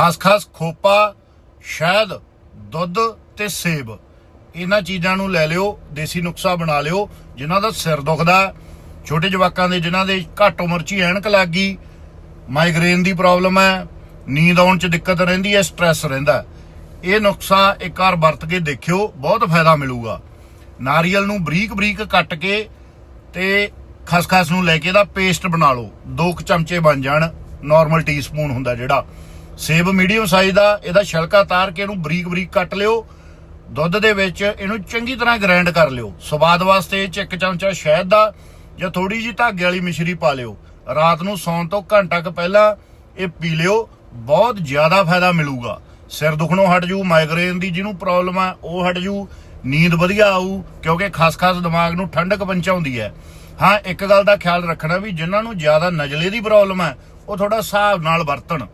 ਖਸਖਸ ਖੋਪਾ, ਸ਼ਹਿਦ, ਦੁੱਧ ਤੇ ਸੇਬ। ਇਹਨਾਂ ਚੀਜ਼ਾਂ ਨੂੰ ਲੈ ਲਿਓ, ਦੇਸੀ ਨੁਕਸਾ ਬਣਾ ਲਿਓ, ਜਿਨ੍ਹਾਂ ਦਾ ਸਿਰ ਦੁਖਦਾ ਛੋਟੇ ਜਵਾਕਾਂ ਦੇ, ਜਿਨ੍ਹਾਂ ਦੇ ਘੱਟ ਉਮਰ 'ਚ ਹੀ ਐਨਕ ਲੱਗ ਗਈ ਮਾਈਗ੍ਰੇਨ ਦੀ ਪ੍ਰੋਬਲਮ ਹੈ, ਨੀਂਦ ਆਉਣ 'ਚ ਦਿੱਕਤ ਰਹਿੰਦੀ ਹੈ ਸਟ੍ਰੈਸ ਰਹਿੰਦਾ ਇਹ ਨੁਕਸਾ ਇੱਕ ਵਾਰ ਵਰਤ ਕੇ ਦੇਖਿਓ, ਬਹੁਤ ਫਾਇਦਾ ਮਿਲੂਗਾ। ਨਾਰੀਅਲ ਨੂੰ ਬਰੀਕ ਬਰੀਕ ਕੱਟ ਕੇ ਤੇ ਖਸਖਸ ਨੂੰ ਲੈ ਕੇ ਇਹਦਾ ਪੇਸਟ ਬਣਾ ਲਓ। ਦੋ ਕੁ ਚਮਚੇ ਬਣ ਜਾਣ ਨਾਰਮਲ ਟੀਸਪੂਨ ਹੁੰਦਾ ਜਿਹੜਾ। ਸੇਬ ਮੀਡੀਅਮ ਸਾਈਜ਼ ਦਾ, ਇਹਦਾ ਛਿਲਕਾ ਤਾਰ ਕੇ ਇਹਨੂੰ ਬਰੀਕ ਬਰੀਕ ਕੱਟ ਲਿਓ। ਦੁੱਧ ਦੇ ਵਿੱਚ ਇਹਨੂੰ ਚੰਗੀ ਤਰ੍ਹਾਂ ਗ੍ਰਾਈਂਡ ਕਰ ਲਿਓ। ਸਵਾਦ ਵਾਸਤੇ ਇਹ 'ਚ ਇੱਕ ਚਮਚਾ ਸ਼ਹਿਦ ਦਾ ਜਾਂ ਥੋੜੀ ਜੀ ਧਾਗੇ ਵਾਲੀ ਮਿਸ਼ਰੀ ਪਾ ਲਿਓ। ਰਾਤ ਨੂੰ ਸੌਣ ਤੋਂ ਘੰਟਾ ਕੁ ਪਹਿਲਾਂ ਇਹ ਪੀ ਲਿਓ। ਬਹੁਤ ਜ਼ਿਆਦਾ ਫਾਇਦਾ ਮਿਲੂਗਾ। ਸਿਰ ਦੁਖਣੋਂ ਹਟ ਜੂ ਮਾਈਗ੍ਰੇਨ ਦੀ ਜਿਹਨੂੰ ਪ੍ਰੋਬਲਮ ਆ, ਉਹ ਹਟ ਜੂ। ਨੀਂਦ ਵਧੀਆ ਆਊ, ਕਿਉਂਕਿ ਖਸਖਸ ਦਿਮਾਗ ਨੂੰ ਠੰਡਕ ਪਹੁੰਚਾਉਂਦੀ ਹੈ। ਹਾਂ, ਇੱਕ ਗੱਲ ਦਾ ਖਿਆਲ ਰੱਖਣਾ ਵੀ ਜਿਨ੍ਹਾਂ ਨੂੰ ਜ਼ਿਆਦਾ ਨਜ਼ਲੇ ਦੀ ਪ੍ਰੋਬਲਮ ਹੈ ਉਹ ਥੋੜਾ ਹਿਸਾਬ ਨਾਲ ਵਰਤਣ।